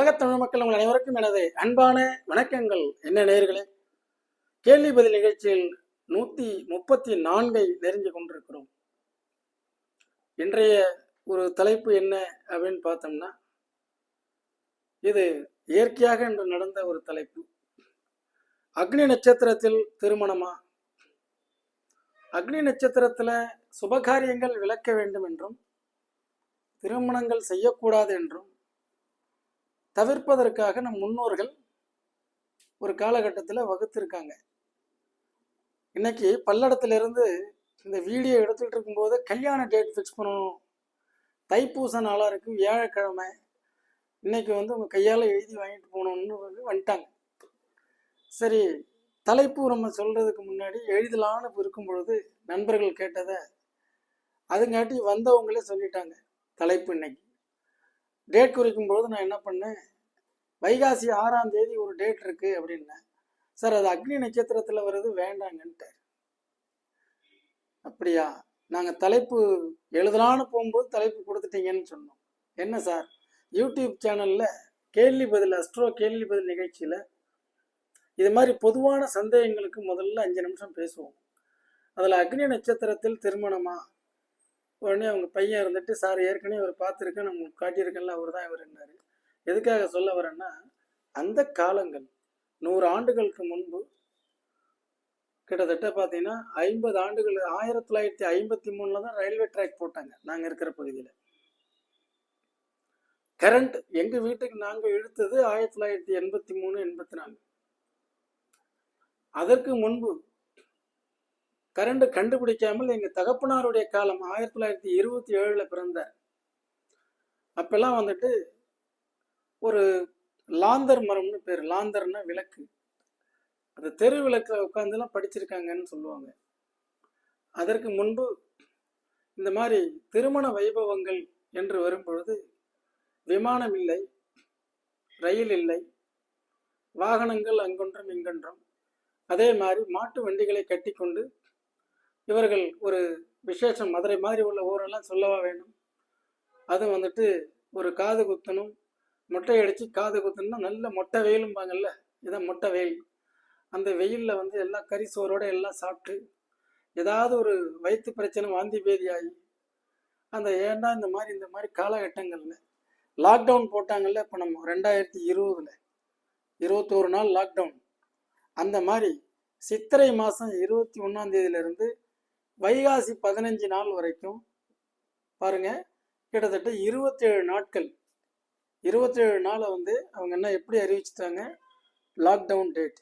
உலகத் தமிழ் மக்கள் உங்கள் அனைவருக்கும் எனது அன்பான வணக்கங்கள். என்ன நேர்களே கேள்வி பதில் நிகழ்ச்சியில் நூத்தி முப்பத்தி நான்கை நெருங்கி கொண்டிருக்கிறோம். இன்றைய ஒரு தலைப்பு என்ன அப்படின்னு பார்த்தோம்னா இது இயற்கையாக இன்று நடந்த ஒரு தலைப்பு. அக்னி நட்சத்திரத்தில் திருமணமா? அக்னி நட்சத்திரத்துல சுபகாரியங்கள் விளக்க வேண்டும் என்றும் திருமணங்கள் செய்யக்கூடாது என்றும் தவிர்ப்பதற்காக நம் முன்னோர்கள் ஒரு காலகட்டத்தில் வகுத்திருக்காங்க. இன்னைக்கு பல்லடத்துலேருந்து இந்த வீடியோ எடுத்துக்கிட்டு இருக்கும்போது கல்யாண டேட் ஃபிக்ஸ் பண்ணணும். தைப்பூச நாளாக இருக்குது வியாழக்கிழமை. இன்னைக்கு வந்து உங்கள் கையால் எழுதி வாங்கிட்டு போகணும்னு வந்து வந்துட்டாங்க. சரி தலைப்பு நம்ம சொல்கிறதுக்கு முன்னாடி எழுதலான்னு இருக்கும் பொழுது நண்பர்கள் கேட்டதை அதுங்காட்டி வந்தவங்களே சொல்லிட்டாங்க தலைப்பு இன்னைக்கு. டேட் குறிக்கும் பொழுது நான் என்ன பண்ணேன்? வைகாசி ஆறாம் தேதி ஒரு டேட் இருக்கு அப்படின்னேன் சார் அது அக்னி நட்சத்திரத்தில் வருது வேண்டாங்கன்ட்டார். அப்படியா? நாங்கள் தலைப்பு எழுதலான்னு போகும்போது தலைப்பு கொடுத்துட்டீங்கன்னு சொன்னோம். என்ன சார்? யூடியூப் சேனலில் கேள்வி பதில் அஸ்ட்ரோ கேள்வி பதில் நிகழ்ச்சியில் இது மாதிரி பொதுவான சந்தேகங்களுக்கு முதல்ல அஞ்சு நிமிஷம் பேசுவோம். அதில் அக்னி நட்சத்திரத்தில் திருமணமா? உடனே அவங்க பையன் இருந்துட்டு சார் ஏற்கனவே அவர் பார்த்துருக்கேன் நம்ம காட்டியிருக்கேன்ல அவர் தான் இவருன்னாரு எதுக்காக சொல்ல வரேன்னா அந்த காலங்கள் நூறு ஆண்டுகளுக்கு முன்பு கிட்டத்தட்ட பார்த்தீங்கன்னா ஐம்பது ஆண்டுகள் ஆயிரத்தி தொள்ளாயிரத்தி ஐம்பத்தி மூணில் தான் ரயில்வே ட்ராக் போட்டாங்க நாங்கள் இருக்கிற பகுதியில். கரண்ட் எங்கள் வீட்டுக்கு நாங்கள் இழுத்தது ஆயிரத்தி தொள்ளாயிரத்தி எண்பத்தி மூணு எண்பத்தி நாலு அதற்கு முன்பு கரண்ட் கண்டுபிடிக்காமல் எங்கள் தகப்பனாருடைய காலம் ஆயிரத்தி தொள்ளாயிரத்தி இருபத்தி ஏழில் பிறந்தார் அப்பெல்லாம் வந்துட்டு ஒரு லாந்தர் மரம்னு பேர். லாந்தர்னா விளக்கு. அது தெரு விளக்கில் உட்காந்துலாம் படிச்சிருக்காங்கன்னு சொல்லுவாங்க. அதற்கு முன்பு இந்த மாதிரி திருமண வைபவங்கள் என்று வரும்பொழுது விமானம் இல்லை ரயில் இல்லை வாகனங்கள் அங்கொன்றும் இங்கொன்றும். அதே மாதிரி மாட்டு வண்டிகளை கட்டிக்கொண்டு இவர்கள் ஒரு விசேஷம். மதுரை மாதிரி உள்ள ஊரெல்லாம் சொல்லவா வேணும் அது வந்துட்டு ஒரு காது குத்தணும். மொட்டை அடித்து காது குத்தணும்னா நல்ல மொட்டை வெயிலும்பாங்கல்ல? இதான் மொட்டை வெயில். அந்த வெயிலில் வந்து எல்லாம் கறி சோறோடு எல்லாம் சாப்பிட்டு ஏதாவது ஒரு வயிற்று பிரச்சனை வாந்தி பேதி ஆகி அந்த ஏண்டா இந்த மாதிரி இந்த மாதிரி காலகட்டங்களில் லாக்டவுன் போட்டாங்கல்ல? இப்போ நம்ம ரெண்டாயிரத்தி இருபதில் இருபத்தோரு நாள் லாக்டவுன் அந்த மாதிரி சித்திரை மாதம் இருபத்தி ஒன்றாந்தேதியிலேருந்து வைகாசி பதினஞ்சு நாள் வரைக்கும் பாருங்க கிட்டத்தட்ட இருபத்தேழு நாட்கள். இருபத்தேழு நாளை வந்து அவங்க என்ன எப்படி அறிவிச்சிட்டாங்க? லாக்டவுன் டேட்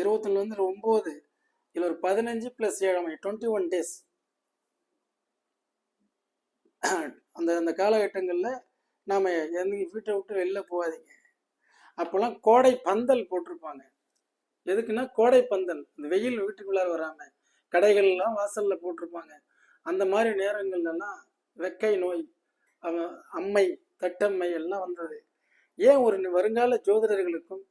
இருபத்தொன்னுலேருந்து ஒம்பது இதில் ஒரு பதினஞ்சு ப்ளஸ் ஏழாமை டுவெண்ட்டி ஒன் டேஸ் அந்த அந்த காலகட்டங்களில் நாம் எந்த வீட்டை விட்டு வெளில போகாதீங்க. அப்போல்லாம் கோடை பந்தல் போட்டிருப்பாங்க. எதுக்குன்னா கோடை பந்தல். இந்த வெயில் வீட்டுக்குள்ளார வராமல் கடைகள்லாம் வாசலில் போட்டிருப்பாங்க. அந்த மாதிரி நேரங்கள்லாம் வெக்கை நோய் அவ- அம்மை தட்டம்மை எல்லாம் வந்தது. ஏன் ஒரு வருங்கால ஜோதிடர்களுக்கும்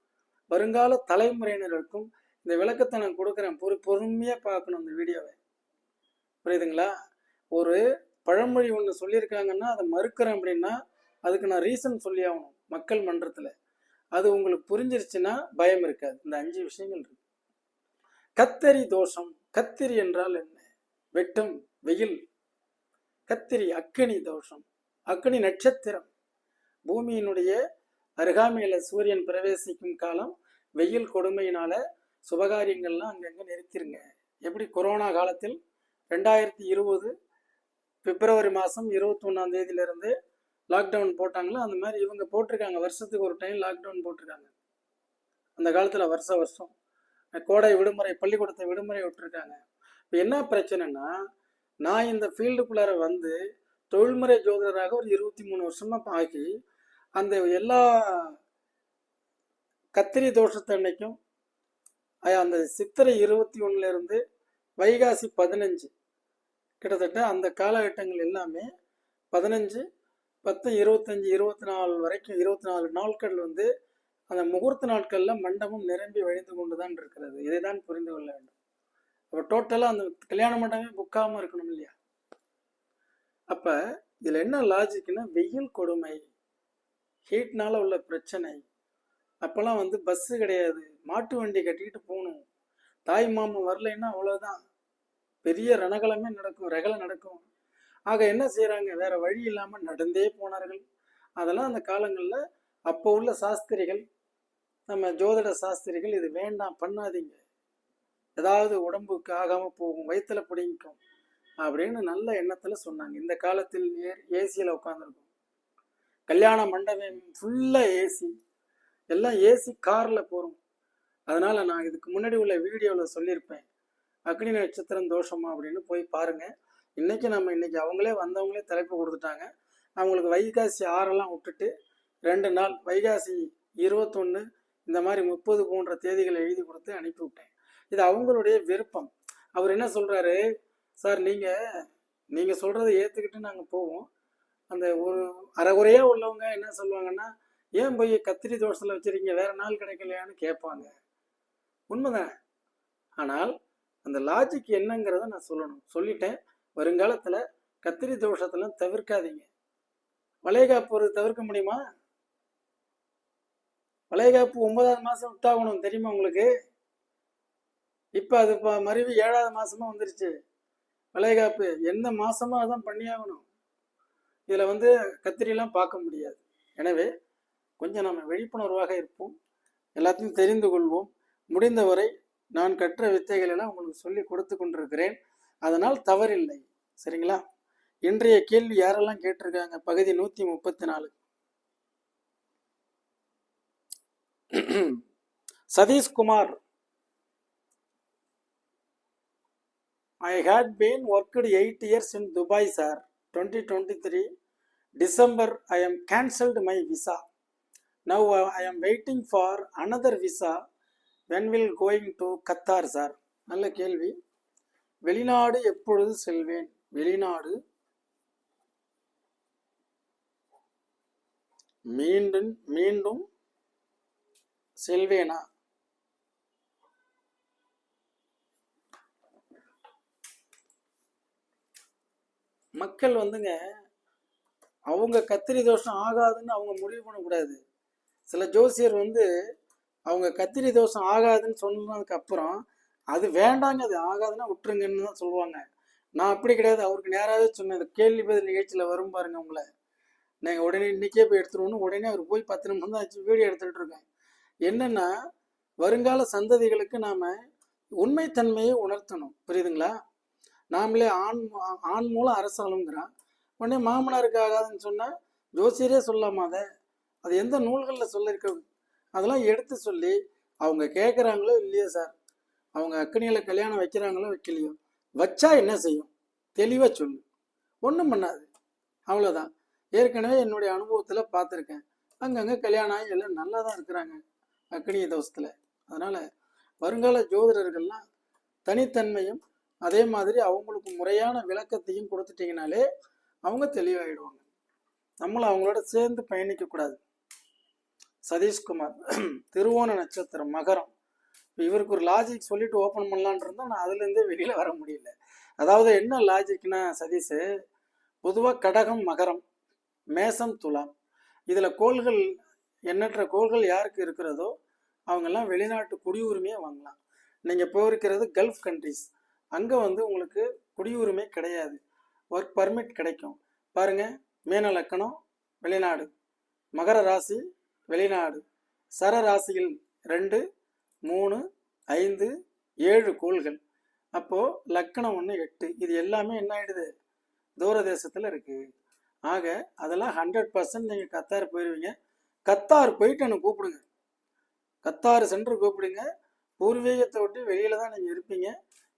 வருங்கால தலைமுறையினருக்கும் இந்த விளக்கத்தை நான் கொடுக்குறேன்? பொறு பொறுமையாக பார்க்கணும் இந்த வீடியோவை. புரியுதுங்களா? ஒரு பழமொழி ஒன்று சொல்லியிருக்காங்கன்னா அதை மறுக்கிறேன் அப்படின்னா அதுக்கு நான் ரீசன் சொல்லி ஆகணும் மக்கள் மன்றத்தில். அது உங்களுக்கு புரிஞ்சிருச்சுன்னா பயம் இருக்காது. இந்த அஞ்சு விஷயங்கள் இருக்கு. கத்தரி தோஷம் கத்திரி என்றால் என்ன? வெட்டும் வெயில். கத்திரி அக்கினி தோஷம். அக்கினி நட்சத்திரம். பூமியினுடைய அருகாமையில சூரியன் பிரவேசிக்கும் காலம் வெயில் கொடுமையினால சுபகாரியங்கள்லாம் அங்கங்க நிறுத்திருங்க. எப்படி? கொரோனா காலத்தில் ரெண்டாயிரத்தி இருபது பிப்ரவரி மாதம் இருபத்தி ஒன்றாம் தேதியிலிருந்து லாக்டவுன் போட்டாங்களோ? அந்த மாதிரி இவங்க போட்டிருக்காங்க. வருஷத்துக்கு ஒரு டைம் லாக்டவுன் போட்டிருக்காங்க. அந்த காலத்தில் வருஷ வருஷம். கோடை விடுமுறை பள்ளிக்கூடத்தை விடுமுறை விட்டுருக்காங்க. இப்போ என்ன பிரச்சனைனா நான் இந்த ஃபீல்டுக்குள்ளார வந்து தொழில்முறை ஜோதிடராக ஒரு இருபத்தி மூணு வருஷமாக ஆகி அந்த எல்லா கத்திரி தோஷத்தை அன்னைக்கும் அந்த சித்திரை இருபத்தி ஒன்றுலேருந்து வைகாசி பதினஞ்சு கிட்டத்தட்ட அந்த காலகட்டங்கள் எல்லாமே பதினஞ்சு பத்து இருபத்தஞ்சி இருபத்தி நாலு வரைக்கும் இருபத்தி நாலு நாட்கள் வந்து அந்த முகூர்த்த நாட்களில் மண்டபம் நிரம்பி வழிந்து கொண்டு தான் இருக்கிறது. இதை தான் புரிந்து கொள்ள வேண்டும். அப்போ டோட்டலாக அந்த கல்யாண மண்டபமே புக்காமல் இருக்கணும் இல்லையா? அப்போ இதில் என்ன லாஜிக்னா வெயில் கொடுமை ஹீட்னால உள்ள பிரச்சனை. அப்போல்லாம் வந்து பஸ்ஸு கிடையாது. மாட்டு வண்டி கட்டிக்கிட்டு போகணும். தாய் மாமன் வரலைன்னா அவ்வளோதான் பெரிய ரணகலமே நடக்கும் ரகலை நடக்கும். ஆக என்ன செய்கிறாங்க வேற வழி இல்லாமல் நடந்தே போனார்கள். அதெல்லாம் அந்த காலங்களில் அப்போ உள்ள சாஸ்திரிகள் நம்ம ஜோதிட சாஸ்திரிகள் இது வேண்டாம் பண்ணாதீங்க. ஏதாவது உடம்புக்கு ஆகாமல் போகும் வயிற்றுல பிடிக்கும் அப்படின்னு நல்ல எண்ணத்தில் சொன்னாங்க. இந்த காலத்தில் ஏசியில் உட்காந்துருக்கும் கல்யாண மண்டபம் ஃபுல்லாக ஏசி. எல்லாம் ஏசி காரில் போகிறோம் அதனால் நான் இதுக்கு முன்னாடி உள்ள வீடியோவில் சொல்லியிருப்பேன். அக்னி நட்சத்திரம் தோஷமா அப்படின்னு போய் பாருங்கள் இன்றைக்கி நம்ம இன்றைக்கி அவங்களே வந்தவங்களே தலைப்பு கொடுத்துட்டாங்க. அவங்களுக்கு வைகாசி ஆறெல்லாம் விட்டுட்டு ரெண்டு நாள் வைகாசி இருபத்தொன்று இந்த மாதிரி முப்பது போன்ற தேதிகளை எழுதி கொடுத்து அனுப்பி விட்டேன் இது அவங்களுடைய விருப்பம். அவர் என்ன சொல்கிறாரு சார் நீங்கள் நீங்கள் சொல்கிறத ஏற்றுக்கிட்டு நாங்கள் போவோம். அந்த ஒரு அறகுறையாக உள்ளவங்க என்ன சொல்லுவாங்கன்னா ஏன் போய் கத்திரி தோசத்தில் வச்சுருக்கீங்க? வேறு நாள் கிடைக்கலையான்னு கேட்பாங்க. உண்மைதானே? ஆனால் அந்த லாஜிக் என்னங்கிறத நான் சொல்லணும். சொல்லிட்டேன். வருங்காலத்தில் கத்திரி தோஷத்தெல்லாம் தவிர்க்காதீங்க. வளைகாப்பு ஒரு தவிர்க்க முடியுமா? வளைகாப்பு ஒன்பதாவது மாதம் விட்டாகணும் தெரியுமா உங்களுக்கு? இப்போ அது இப்போ மறுபடி ஏழாவது மாதமாக வந்துருச்சு. வளைகாப்பு எந்த மாதமும் அதான் பண்ணியாகணும். இதில் வந்து கத்திரிலாம் பார்க்க முடியாது. எனவே கொஞ்சம் நம்ம விழிப்புணர்வாக இருப்போம். எல்லாத்தையும் தெரிந்து கொள்வோம். முடிந்தவரை நான் கற்ற வித்தைகளெல்லாம் உங்களுக்கு சொல்லி கொடுத்து கொண்டிருக்கிறேன். அதனால் தவறில்லை. சரிங்களா? இன்றைய கேள்வி யாரெல்லாம் கேட்டிருக்காங்க? பகுதி நூற்றி முப்பத்தி நாலு. Satishkumar. I had been worked eight years in Dubai sir twenty twenty three December I am cancelled my visa now I am waiting for another visa when will going to Qatar sir நல்ல கேள்வி. வெளிநாடு எப்பொழுது செல்வேன்? வெளிநாடு. மீண்டும் மீண்டும் செல்வேனா? மக்கள் வந்துங்க அவங்க கத்திரி தோஷம் ஆகாதுன்னு அவங்க முடிவு பண்ணக்கூடாது. சில ஜோசியர் வந்து அவங்க கத்திரி தோஷம் ஆகாதுன்னு சொன்னதுக்கு அப்புறம் அது வேண்டாங்க அது ஆகாதுன்னா விட்டுருங்கன்னு தான் சொல்லுவாங்க. நான் அப்படி கிடையாது அவருக்கு நேராகவே சொன்னேன் கேள்வி பதில் நிகழ்ச்சியில் வரும் பாருங்க உங்களை. நீங்கள் உடனே இன்னைக்கே போய் எடுத்துருவோன்னு உடனே அவர் போய் பத்து நிமிஷம் தான் ஆச்சு வீடியோ எடுத்துகிட்டு இருக்கேன். என்னென்னா வருங்கால சந்ததிகளுக்கு நாம் உண்மைத்தன்மையை உணர்த்தணும். புரியுதுங்களா? நாமளே ஆண் ஆண் மூலம் அரசாளுங்கிறான் உடனே மாமனாருக்கு ஆகாதுன்னு சொன்னால் ஜோசியரே சொல்லாமா அதை. அது எந்த நூல்களில் சொல்லியிருக்க அதெல்லாம் எடுத்து சொல்லி அவங்க கேட்குறாங்களோ இல்லையோ சார் அவங்க அக்கனியில் கல்யாணம் வைக்கிறாங்களோ வைக்கலையோ வச்சா என்ன செய்யும்? தெளிவாக சொல்லு. ஒன்றும் பண்ணாது. அவ்வளோதான் ஏற்கனவே என்னுடைய அனுபவத்தில் பார்த்துருக்கேன். அங்கங்கே கல்யாணம் ஆகி எல்லாம் நல்லா தான் இருக்கிறாங்க. அக்னிய தோஷத்தில். அதனால் வருங்கால ஜோதிடர்கள்லாம் தனித்தன்மையும் அதே மாதிரி அவங்களுக்கு முறையான விளக்கத்தையும் கொடுத்துட்டிங்கனாலே அவங்க தெளிவாயிடுவாங்க. நம்மளும் அவங்களோட சேர்ந்து பயணிக்கக்கூடாது சதீஷ்குமார் திருவோண நட்சத்திரம் மகரம். இப்போ இவருக்கு ஒரு லாஜிக் சொல்லிட்டு ஓப்பன் பண்ணலான் இருந்தால் நான் அதுலேருந்தே வெளியில் வர முடியல. அதாவது என்ன லாஜிக்னா சதீஷ் பொதுவாக கடகம் மகரம் மேசம் துலாம். இதில் கோள்கள் எண்ணற்ற கோள்கள் யாருக்கு இருக்கிறதோ அவங்கெல்லாம் வெளிநாட்டு குடியுரிமையை வாங்கலாம். நீங்கள் போயிருக்கிறது கல்ஃப் கண்ட்ரிஸ் அங்கே வந்து உங்களுக்கு குடியுரிமை கிடையாது. ஒர்க் பர்மிட் கிடைக்கும். பாருங்கள் மீன லக்கணம் வெளிநாடு. மகர ராசி வெளிநாடு. சர ராசியில் ரெண்டு மூணு ஐந்து ஏழு கோள்கள். அப்போது லக்கணம் ஒன்று எட்டு. இது எல்லாமே என்ன ஆகிடுது தூர தேசத்தில் இருக்குது ஆக அதெல்லாம் ஹண்ட்ரட் பர்சன்ட் நீங்கள் கத்தார் போயிடுவீங்க கத்தார் போயிட்டு எனக்கு கூப்பிடுங்க. கத்தார் சென்று கூப்பிடுங்க. பூர்வீகத்தை விட்டு வெளியில தான் நீங்கள் இருப்பீங்க.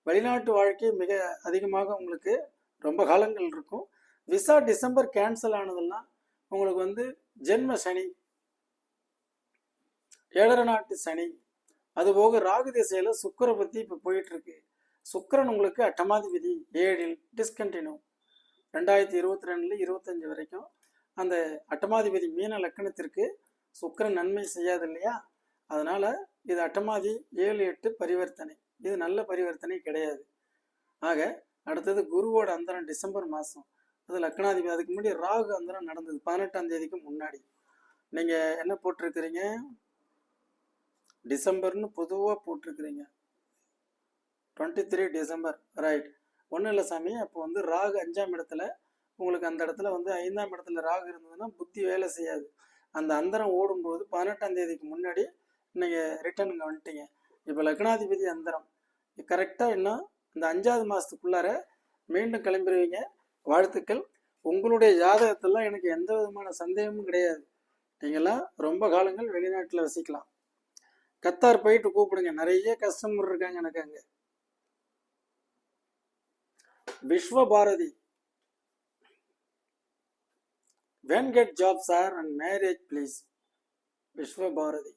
வெளிநாட்டு வாழ்க்கை மிக அதிகமாக உங்களுக்கு ரொம்ப காலங்கள் இருக்கும். விசா டிசம்பர் கேன்சல் ஆனதெல்லாம் உங்களுக்கு வந்து ஜென்ம சனி ஏழரை நாட்டு சனி அதுபோக ராகு திசையில் சுக்கரை பற்றி இப்போ போயிட்டுருக்கு. சுக்கரன் உங்களுக்கு அட்டமாதிபதி ஏழில் டிஸ்கண்டினியூ ரெண்டாயிரத்தி இருபத்தி ரெண்டுல இருபத்தஞ்சி வரைக்கும் அந்த அட்டமாதிபதி மீன லக்கணத்திற்கு சுக்கரன் நன்மை செய்யாது இல்லையா அதனால் இது அட்டமாதி ஏழு எட்டு பரிவர்த்தனை. இது நல்ல பரிவர்த்தனை கிடையாது. ஆக அடுத்தது குருவோட அந்தரம் டிசம்பர் மாதம் அது லக்னாதிபதி அதுக்கு முன்னாடி ராகு அந்தரம் நடந்தது பதினெட்டாம் தேதிக்கு முன்னாடி. நீங்கள் என்ன போட்டிருக்கிறீங்க? டிசம்பர்னு பொதுவாக போட்டிருக்கிறீங்க. டுவெண்ட்டி த்ரீ டிசம்பர் ரைட் ஒன்றும் இல்லை சாமி அப்போ வந்து ராகு அஞ்சாம் இடத்துல உங்களுக்கு அந்த இடத்துல வந்து ஐந்தாம் இடத்துல ராகு இருந்ததுன்னா புத்தி வேலை செய்யாது. அந்த அந்தரம் ஓடும்போது பதினெட்டாம் தேதிக்கு முன்னாடி நீங்கள் ரிட்டர்னுங்க வந்துட்டீங்க. இப்போ லக்னாதிபதி அந்தரம். கரெக்டாக இன்னும் இந்த அஞ்சாவது மாதத்துக்குள்ளார மீண்டும் கிளம்பிடுவீங்க வாழ்த்துக்கள். உங்களுடைய ஜாதகத்தெல்லாம் எனக்கு எந்த விதமான சந்தேகமும் கிடையாது. நீங்களாம் ரொம்ப காலங்கள் வெளிநாட்டில் வசிக்கலாம். கத்தார் போயிட்டு கூப்பிடுங்க. நிறைய கஸ்டமர் இருக்காங்க எனக்கு அங்கே. Vishwa Bharathi when get job sir and marriage please Vishwabharathi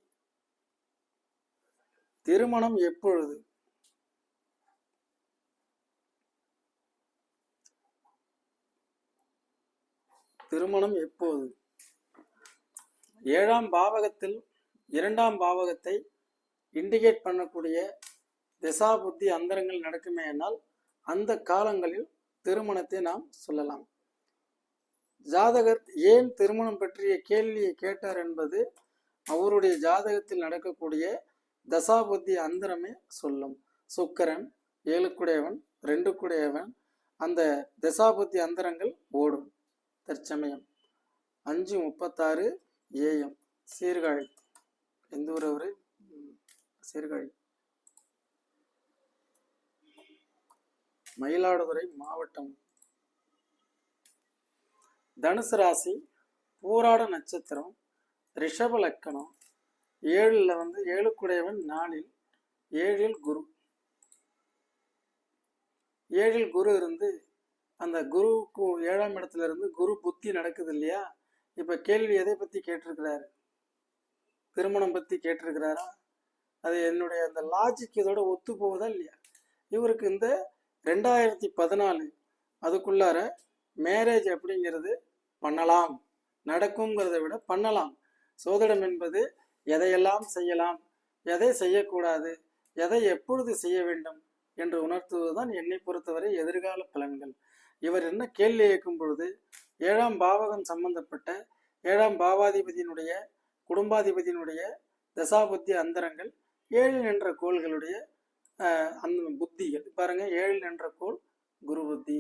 திருமணம் எப்பொழுது? திருமணம் எப்போது? ஏழாம் பாவகத்தில் இரண்டாம் பாவகத்தை இண்டிகேட் பண்ணக்கூடிய திசா புத்தி அந்தரங்கள் நடக்குமேயானால் அந்த காலங்களில் திருமணத்தை நாம் சொல்லலாம். ஜாதகர் ஏன் திருமணம் பற்றிய கேள்வியை கேட்டார் என்பது அவருடைய ஜாதகத்தில் நடக்கக்கூடிய தசாபுத்தி அந்தரமே சொல்லும். சுக்கரன் ஏழுக்குடையவன் ரெண்டுக்குடையவன் அந்த தசாபுத்தி அந்தரங்கள் ஓடும். தற்சமயம். அஞ்சு முப்பத்தாறு ஏஎம். சீர்காழி. எந்த ஊர் அவரு? சீர்காழி. மயிலாடுதுறை மாவட்டம். தனுசு ராசி பூராட நட்சத்திரம் ரிஷப லக்கணம். ஏழில் வந்து ஏழுக்குடையவன் நாளில் ஏழில் குரு. ஏழில் குரு இருந்து அந்த குருவுக்கு ஏழாம் இடத்துல இருந்து குரு புத்தி நடக்குது இல்லையா? இப்போ கேள்வி எதை பற்றி கேட்டிருக்கிறாரு? திருமணம் பற்றி கேட்டிருக்கிறாரா? அது என்னுடைய அந்த லாஜிக் இதோட ஒத்து போகுதா இல்லையா? இவருக்கு இந்த ரெண்டாயிரத்தி பதினாலு அதுக்குள்ளார மேரேஜ் அப்படிங்கிறது பண்ணலாம். நடக்குங்கிறத விட பண்ணலாம். சோதிடம் என்பது எதையெல்லாம் செய்யலாம் எதை செய்யக்கூடாது எதை எப்பொழுது செய்ய வேண்டும் என்று உணர்த்துவதுதான் என்னை பொறுத்தவரை எதிர்கால பலன்கள். இவர் என்ன கேள்வி இயக்கும் பொழுது ஏழாம் பாவகம் சம்பந்தப்பட்ட ஏழாம் பாவாதிபதியினுடைய குடும்பாதிபதியினுடைய தசாபுத்தி அந்தரங்கள் ஏழு என்ற கோள்களுடைய அந்த புத்திகள். பாருங்க ஏழு என்ற கோள் குரு புத்தி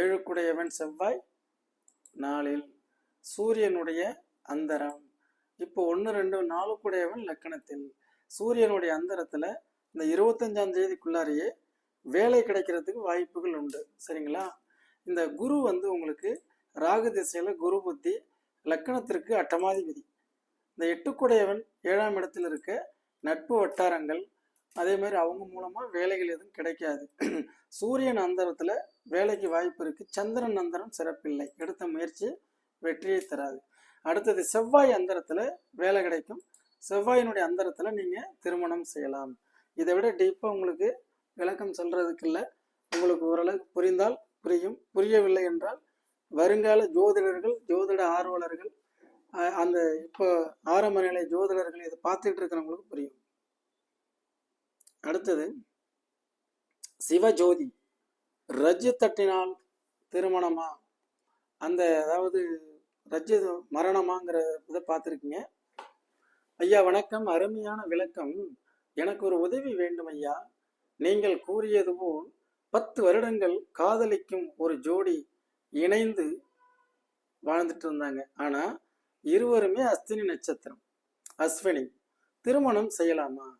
ஏழுக்குடையவன் செவ்வாய் நாளில் சூரியனுடைய அந்தரம். இப்போ ஒன்று ரெண்டு நாலுக்குடையவன் லக்கணத்தில். சூரியனுடைய அந்தரத்தில் இந்த இருபத்தஞ்சாம் தேதிக்குள்ளாரையே வேலை கிடைக்கிறதுக்கு வாய்ப்புகள் உண்டு. சரிங்களா? இந்த குரு வந்து உங்களுக்கு ராகு திசையில் குரு புத்தி லக்கணத்திற்கு அட்டமாதிபதி. இந்த எட்டுக்குடையவன் ஏழாம் இடத்தில் இருக்க நட்பு வட்டாரங்கள் அதே மாதிரி அவங்க மூலமா வேலைகள் எதுவும் கிடைக்காது. சூரியன் அந்தரத்துல வேலைக்கு வாய்ப்பு இருக்கு. சந்திரன் அந்தரம் சிறப்பில்லை. எடுத்த முயற்சி வெற்றியை தராது. அடுத்தது செவ்வாய் அந்தரத்துல வேலை கிடைக்கும். செவ்வாயினுடைய அந்தரத்துல நீங்க திருமணம் செய்யலாம். இதை விட டீப்பா உங்களுக்கு விளக்கம் சொல்றதுக்கு இல்லை. உங்களுக்கு ஓரளவுக்கு புரிந்தால் புரியும். புரியவில்லை என்றால் வருங்கால ஜோதிடர்கள் ஜோதிட ஆர்வலர்கள் அந்த இப்போ ஆரம்ப நிலை ஜோதிடர்கள் இதை பார்த்துட்டு இருக்கிறவங்களுக்கு புரியும். அடுத்தது சிவஜோதி. ரஜ்ஜு தட்டினால் திருமணமா? அந்த அதாவது ரஜ்ஜு மரணமாங்கிற இதை பார்த்துருக்கீங்க. ஐயா வணக்கம். அருமையான விளக்கம். எனக்கு ஒரு உதவி வேண்டும் ஐயா. நீங்கள் கூறியது போல் பத்து வருடங்கள் காதலிக்கும் ஒரு ஜோடி இணைந்து வாழ்ந்துட்டு இருந்தாங்க ஆனா இருவருமே அஸ்தினி நட்சத்திரம் அஸ்வினி. திருமணம் செய்யலாமா?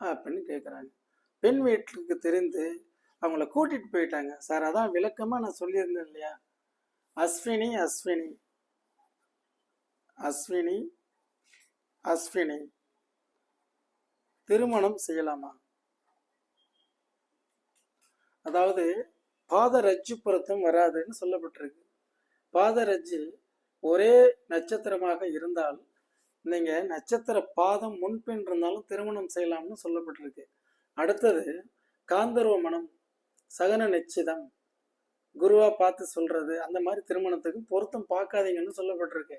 அப்படின்னு கேட்குறாங்க பெண் வீட்டுக்கு தெரிந்து அவங்கள கூட்டிகிட்டு போயிட்டாங்க. சார் அதான் விளக்கமாக நான் சொல்லியிருந்தேன் இல்லையா? அஸ்வினி அஸ்வினி. அஸ்வினி அஸ்வினி. திருமணம் செய்யலாமா? அதாவது பாத பொருத்தம் வராதுன்னு சொல்லப்பட்டிருக்கு. பாதரஜ்ஜு ஒரே நட்சத்திரமாக இருந்தால் நீங்க நட்சத்திர பாதம் முன்பின் இருந்தாலும் திருமணம் செய்யலாம்னு சொல்லப்பட்டிருக்கு. அடுத்தது காந்தர்வ மனம் சகன நிச்சிதம் குருவா பார்த்து சொல்றது அந்த மாதிரி திருமணத்துக்கு பொருத்தம் பார்க்காதீங்கன்னு சொல்லப்பட்டிருக்கு.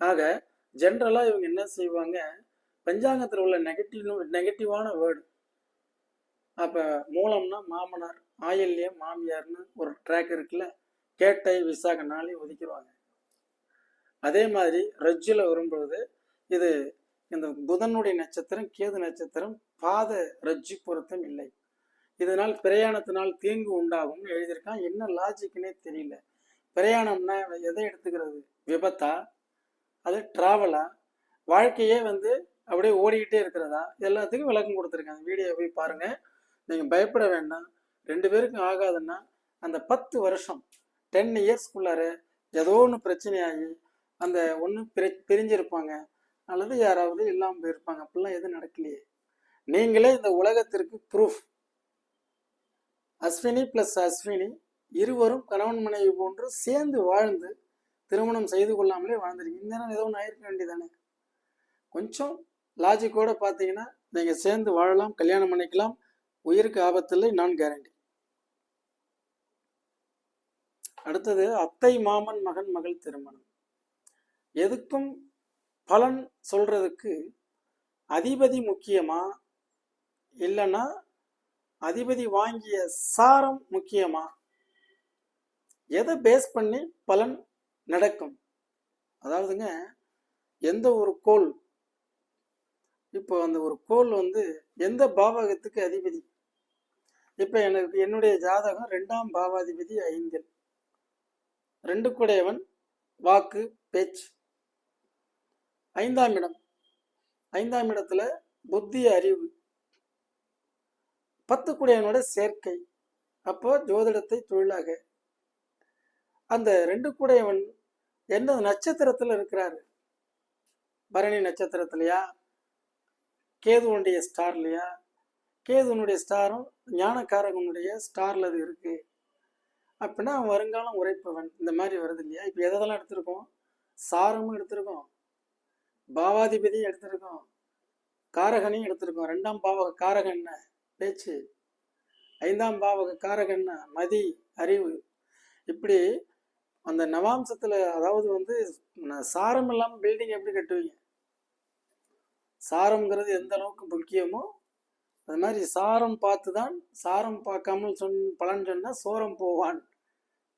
ஆக ஜென்ரலா இவங்க என்ன செய்வாங்க பஞ்சாங்கத்தில் உள்ள நெகட்டிவ் நெகட்டிவான வேர்டு அப்ப மூலம்னா மாமனார் ஆயல்யம் மாமியார்னு ஒரு ட்ராக் இருக்குல்ல கேட்டை விசாக நாளை ஒதுக்கிடுவாங்க. அதே மாதிரி ரஜ்ஜில் வரும்பொழுது இது இந்த புதனுடைய நட்சத்திரம் கேது நட்சத்திரம் பாத ரஜி பொருத்தம் இல்லை. இதனால் பிரயாணத்தினால் தீங்கு உண்டாகும் எழுதியிருக்கான். என்ன லாஜிக்னே தெரியல. பிரயாணம்னா எதை எடுத்துக்கிறது? விபத்தா? அது டிராவலா வாழ்க்கையே வந்து அப்படியே ஓடிக்கிட்டே இருக்கிறதா? எல்லாத்துக்கும் விளக்கம் கொடுத்துருக்காங்க. வீடியோ போய் பாருங்க. நீங்கள் பயப்பட வேண்டாம். ரெண்டு பேருக்கும் ஆகாதுன்னா அந்த பத்து வருஷம் டென் இயர்ஸ்க்குள்ளார ஏதோ ஒன்று பிரச்சனையாகி அந்த ஒன்று பிரி பிரிஞ்சிருப்பாங்க. அல்லது யாராவது இல்லாமல் போயிருப்பாங்க. அப்படிலாம் எதுவும் நடக்கலையே. நீங்களே இந்த உலகத்திற்கு ப்ரூஃப் அஸ்வினி ப்ளஸ் அஸ்வினி இருவரும் கணவன் மனைவி போன்று சேர்ந்து வாழ்ந்து திருமணம் செய்து கொள்ளாமலே வாழ்ந்துருக்கீங்க இந்த நேரம் ஏதோ ஒன்று ஆயிருக்க வேண்டியதானே கொஞ்சம் லாஜிக்கோட பார்த்தீங்கன்னா நீங்கள் சேர்ந்து வாழலாம் கல்யாணம் பண்ணிக்கலாம். உயிருக்கு ஆபத்தில்லை நான் கேரண்டி அடுத்தது அத்தை மாமன் மகன் மகள் திருமணம். எதுக்கும் பலன் சொல்றதுக்கு அதிபதி முக்கியமா? இல்லைன்னா அதிபதி வாங்கிய சாரம் முக்கியமா? எதை பேஸ் பண்ணி பலன் நடக்கும்? அதாவதுங்க எந்த ஒரு கோல்? இப்போ அந்த ஒரு கோல் வந்து எந்த பாவகத்துக்கு அதிபதி? இப்போ எனக்கு என்னுடைய ஜாதகம் ரெண்டாம் பாவாதிபதி ஐந்தில். ரெண்டு கூடையவன் வாக்கு பேச்சு. ஐந்தாம் இடம். ஐந்தாம் இடத்துல புத்தி அறிவு. பத்து குடையனோட சேர்க்கை. அப்போ ஜோதிடத்தை தொழிலாக. அந்த ரெண்டு குடையவன் எந்த நட்சத்திரத்தில் இருக்கிறாரு? பரணி நட்சத்திரத்திலையா? கேதுவனுடைய ஸ்டார்லையா கேதுவனுடைய ஸ்டாரும் ஞானக்காரகனுடைய ஸ்டாரில் அது இருக்கு. அப்படின்னா அவன் வருங்காலம் உரைப்பவன். இந்த மாதிரி வருது இல்லையா? இப்போ எதெல்லாம் எடுத்திருக்கோம்? சாரமும் எடுத்திருக்கோம். பாவாதிபதியும் எடுத்திருக்கோம். காரகனையும் எடுத்திருக்கோம். ரெண்டாம் பாவக காரகன் என்ன பேச்சு. ஐந்தாம் பாவக காரகன் என்ன மதி அறிவு. இப்படி அந்த நவாம்சத்துல அதாவது வந்து சாரம் இல்லாமல் பில்டிங் எப்படி கட்டுவீங்க? சாரம்ங்கிறது எந்த அளவுக்கு முக்கியமோ அது மாதிரி சாரம் பார்த்து தான் சாரம் பார்க்காமல் சொன் பலன் சொன்னால் சோரம் போவான்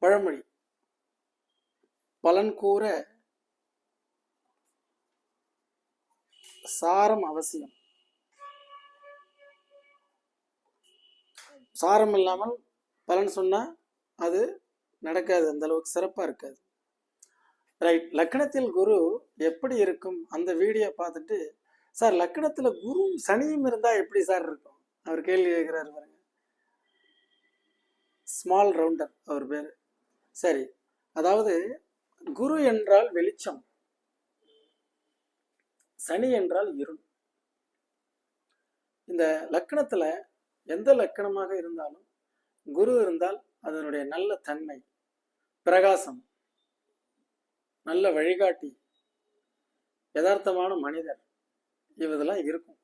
பழமொழி. பலன் கூற சாரம் அவசியம். சாரம் இல்லாமல் பலன் சொன்னா அது நடக்காது அந்த அளவுக்கு சிறப்பா இருக்காது. ரைட் லக்னத்தில் குரு எப்படி இருக்கும்? அந்த வீடியோ பார்த்துட்டு சார் லக்னத்துல குரு சனியும் இருந்தா எப்படி சார் இருக்கும்? அவர் கேள்வி கேட்கிறாரு பாருங்க. ஸ்மால் ரவுண்டர் அவர் பேரு. சரி. அதாவது குரு என்றால் வெளிச்சம். சனி என்றால் இருள். இந்த லக்கணத்துல எந்த லக்கணமாக இருந்தாலும் குரு இருந்தால் அதனுடைய நல்ல தன்மை பிரகாசம் நல்ல வழிகாட்டி யதார்த்தமான மனிதர் இவதெல்லாம் இருக்கும்.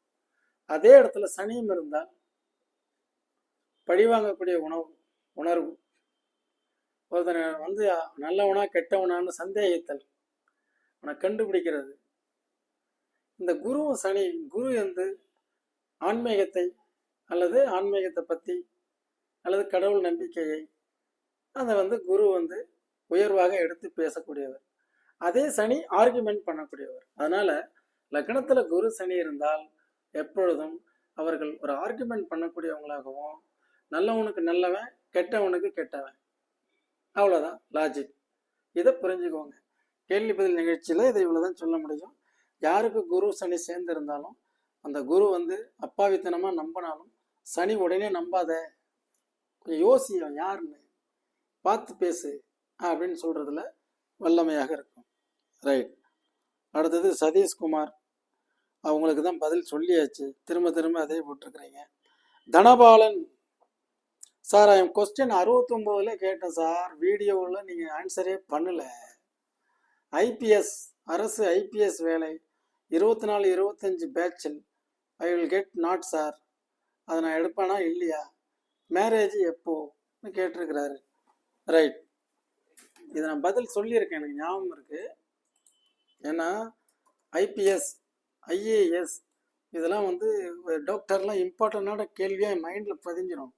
அதே இடத்துல சனியும் இருந்தால் பழிவாங்கக்கூடிய உணவு உணர்வு. ஒருத்தனை வந்து நல்லவனா கெட்டவனான்னு சந்தேகித்தல். அவனை கண்டுபிடிக்கிறது. இந்த குருவும் சனி குரு வந்து ஆன்மீகத்தை அல்லது ஆன்மீகத்தை பற்றி அல்லது கடவுள் நம்பிக்கையை அதை வந்து குரு வந்து உயர்வாக எடுத்து பேசக்கூடியவர். அதே சனி ஆர்குமெண்ட் பண்ணக்கூடியவர். அதனால லக்னத்தில் குரு சனி இருந்தால் எப்பொழுதும் அவர்கள் ஒரு ஆர்குமெண்ட் பண்ணக்கூடியவங்களாகவும் நல்லவனுக்கு நல்லவன் கெட்டவனுக்கு கெட்டவன். அவ்வளோதான் லாஜிக் இதை புரிஞ்சுக்கோங்க. கேள்வி பதில் நிகழ்ச்சியில் இதை இவ்வளோதான் சொல்ல முடியும். யாருக்கு குரு சனி சேர்ந்திருந்தாலும் அந்த குரு வந்து அப்பாவித்தனமாக நம்பினாலும் சனி உடனே நம்பாத கொஞ்சம் யோசி யாருன்னு பார்த்து பேசு அப்படின்னு சொல்கிறதுல வல்லமையாக இருக்கும். ரைட் அடுத்தது சதீஷ்குமார் அவங்களுக்கு தான் பதில் சொல்லியாச்சு. திரும்ப திரும்ப அதே போட்டிருக்கிறீங்க. தனபாலன். சார் என் கொஸ்டின் அறுபத்தொம்போதுல கேட்டேன் சார் வீடியோவில் நீங்கள் ஆன்சரே பண்ணலை. ஐபிஎஸ் அரசு ஐபிஎஸ் வேலை. இருபத்தி நாலு இருபத்தஞ்சி பேட்சில் I will get not sir அதை நான் எடுப்பேனா இல்லையா? மேரேஜ் எப்போன்னு கேட்டிருக்கிறாரு. ரைட் இதை நான் பதில் சொல்லியிருக்கேன். எனக்கு ஞாபகம் இருக்கு. ஏன்னா ஐபிஎஸ் ஐஏஎஸ் இதெல்லாம் வந்து டாக்டர்லாம் இம்பார்ட்டண்டான கேள்வியாக என் மைண்டில் பதிஞ்சிடும்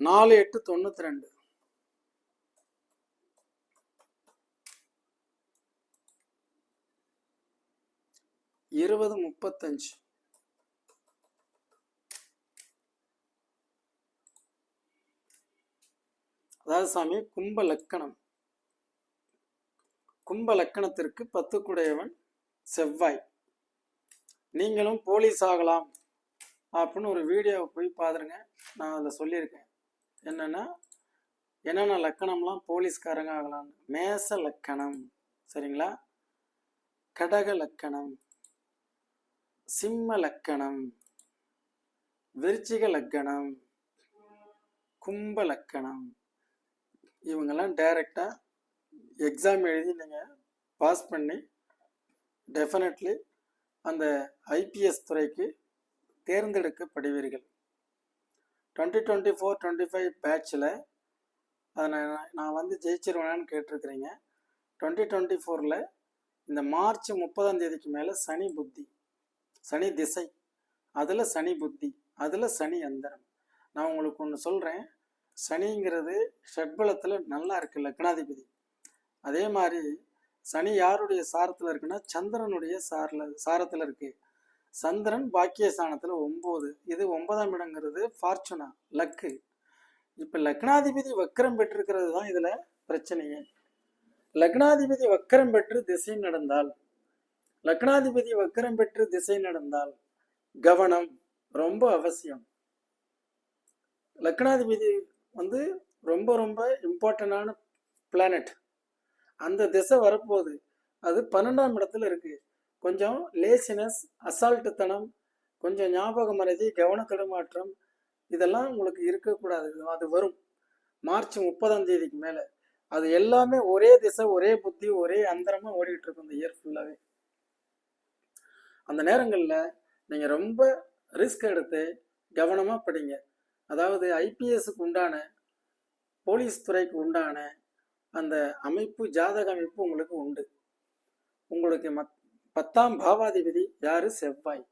நாலு எட்டு தொண்ணூற்றி ரெண்டு இருபது முப்பத்தஞ்சு. அதாவது சாமி கும்ப லக்கணம். கும்ப லக்கணத்திற்கு பத்துக்குடையவன் செவ்வாய். நீங்களும் போலீஸ் ஆகலாம் அப்படின்னு ஒரு வீடியோவை போய் பாருங்க. நான் அதில் சொல்லியிருக்கேன். என்னென்னா என்னென்ன லக்கணம்லாம் போலீஸ்காரங்க ஆகலாம்னு. மேச லக்கணம். சரிங்களா? கடக லக்கணம். சிம்ம லக்கணம் விருச்சிக லக்கணம் கும்ப லக்கணம். இவங்கெல்லாம் டைரெக்டாக எக்ஸாம் எழுதி நீங்கள் பாஸ் பண்ணி டெஃபினெட்லி அந்த ஐபிஎஸ் துறைக்கு தேர்ந்தெடுக்கப்படுவீர்கள். Twenty twenty four twenty five பேட்சில் அதை நான் நான் வந்து ஜெயிச்சிருவேனான்னு கேட்டிருக்கிறீங்க. டுவெண்ட்டி டுவெண்ட்டி ஃபோரில் இந்த மார்ச் முப்பதாம் தேதிக்கு மேலே சனி புத்தி. சனி திசை அதில் சனி புத்தி அதில் சனி அந்தரம். நான் உங்களுக்கு ஒன்று சொல்கிறேன் சனிங்கிறது ஷட்பலத்தில் நல்லா இருக்கு லக்னாதிபதி. அதே மாதிரி சனி யாருடைய சாரத்தில் இருக்குன்னா சந்திரனுடைய சாரில் சாரத்தில் இருக்கு. சந்திரன் பாக்கியஸ்தானத்தில் ஒம்பது. இது ஒன்பதாம் இடங்கிறது ஃபார்ச்சுனா லக்கு இப்போ லக்னாதிபதி வக்கரம் பெற்றிருக்கிறது தான் இதில் பிரச்சனையே. லக்னாதிபதி வக்கரம் பெற்று திசை நடந்தால் லக்னாதிபதி வக்கரம் பெற்று திசை நடந்தால் கவனம் ரொம்ப அவசியம். லக்னாதிபதி வந்து ரொம்ப ரொம்ப இம்பார்ட்டண்டான பிளானட் அந்த திசை வரப்போகுது. அது பன்னெண்டாம் இடத்துல இருக்கு. கொஞ்சம் லேசினஸ் அசால்ட்டுத்தனம் கொஞ்சம் ஞாபக மறதி கவன தடுமாற்றம் இதெல்லாம் உங்களுக்கு இருக்கக்கூடாது. அது வரும். மார்ச் முப்பதாம் தேதிக்கு மேலே. அது எல்லாமே ஒரே திசை ஒரே புத்தி ஒரே அந்தரமாக ஓடிக்கிட்டு இருக்கும் இந்த இயர் ஃபுல்லாகவே அந்த நேரங்களில் நீங்கள் ரொம்ப ரிஸ்க் எடுத்து கவனமாக படிங்க. அதாவது ஐபிஎஸ்க்கு உண்டான போலீஸ் துறைக்கு உண்டான அந்த அமைப்பு ஜாதக அமைப்பு உங்களுக்கு உண்டு. உங்களுக்கு மத் பத்தாம் பாவாதிபதி யார்? செவ்வாய்.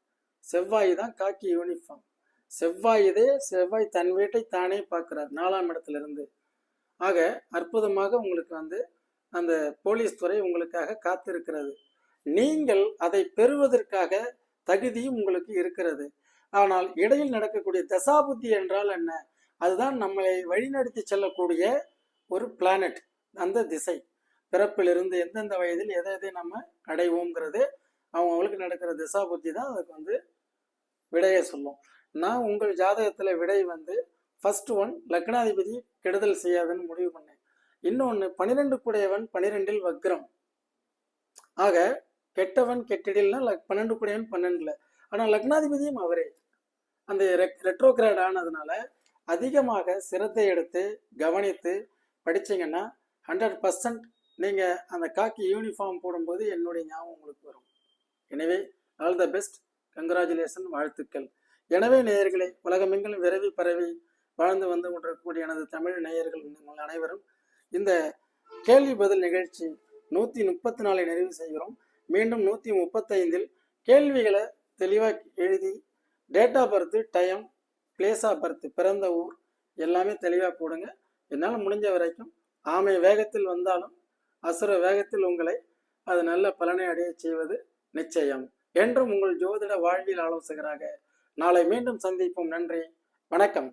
செவ்வாய் தான் காக்கி யூனிஃபார்ம் செவ்வாய் இதே செவ்வாய் தன் வீட்டை தானே பார்க்கிறார் நாலாம் இடத்துலேருந்து. ஆக அற்புதமாக உங்களுக்கு வந்து அந்த போலீஸ் துறை உங்களுக்காக காத்திருக்கிறது. நீங்கள் அதை பெறுவதற்காக தகுதியும் உங்களுக்கு இருக்கிறது. ஆனால் இடையில் நடக்கக்கூடிய தசாபுத்தி என்றால் என்ன? அதுதான் நம்மளை வழிநடத்தி செல்லக்கூடிய ஒரு பிளானட் அந்த திசை. பிறப்பிலிருந்து எந்தெந்த வயதில் எதை எதை நம்ம அடைவோங்கிறது அவங்களுக்கு நடக்கிற திசா புத்தி தான் அதுக்கு வந்து விடையை சொல்லும். நான் உங்கள் ஜாதகத்தில் விடை வந்து ஃபர்ஸ்ட் ஒன் லக்னாதிபதி கெடுதல் செய்யாதுன்னு முடிவு பண்ணேன். இன்னொன்று பனிரெண்டு கூடையவன் பனிரெண்டில் வக்ரம். ஆக கெட்டவன் கெட்டிடில்னா லக் பன்னெண்டு கூடையவன் பன்னெண்டுல. ஆனால் லக்னாதிபதியும் அவரே. அந்த ரெட்ரோகிராட் ஆனதுனால அதிகமாக சிரத்தை எடுத்து கவனித்து படிச்சீங்கன்னா ஹண்ட்ரட் பர்சன்ட் நீங்கள் அந்த காக்கி யூனிஃபார்ம் போடும்போது என்னுடைய ஞாபகம் உங்களுக்கு வரும். எனவே ஆல் த பெஸ்ட் கங்க்ராச்சுலேஷன் வாழ்த்துக்கள். எனவே நேயர்களே உலகமெங்கிலும் விரைவி பரவி வாழ்ந்து வந்து கொண்டிருக்கக்கூடிய எனது தமிழ் நேயர்கள் நீங்கள் அனைவரும் இந்த கேள்வி பதில் நிகழ்ச்சி நூற்றி முப்பத்தி நாலை நிறைவு செய்கிறோம். மீண்டும் நூற்றி முப்பத்தைந்தில் கேள்விகளை தெளிவாக எழுதி date of birth time place of birth பிறந்த ஊர் எல்லாமே தெளிவாக போடுங்க. என்னால் முடிஞ்ச வரைக்கும் ஆமை வேகத்தில் வந்தாலும் அசுர வேகத்தில் உங்களை அது நல்ல பலனை அடைய செய்வது நிச்சயம். என்றும் உங்கள் ஜோதிட வாழ்வியல் ஆலோசகராக நாளை மீண்டும் சந்திப்போம். நன்றி. வணக்கம்.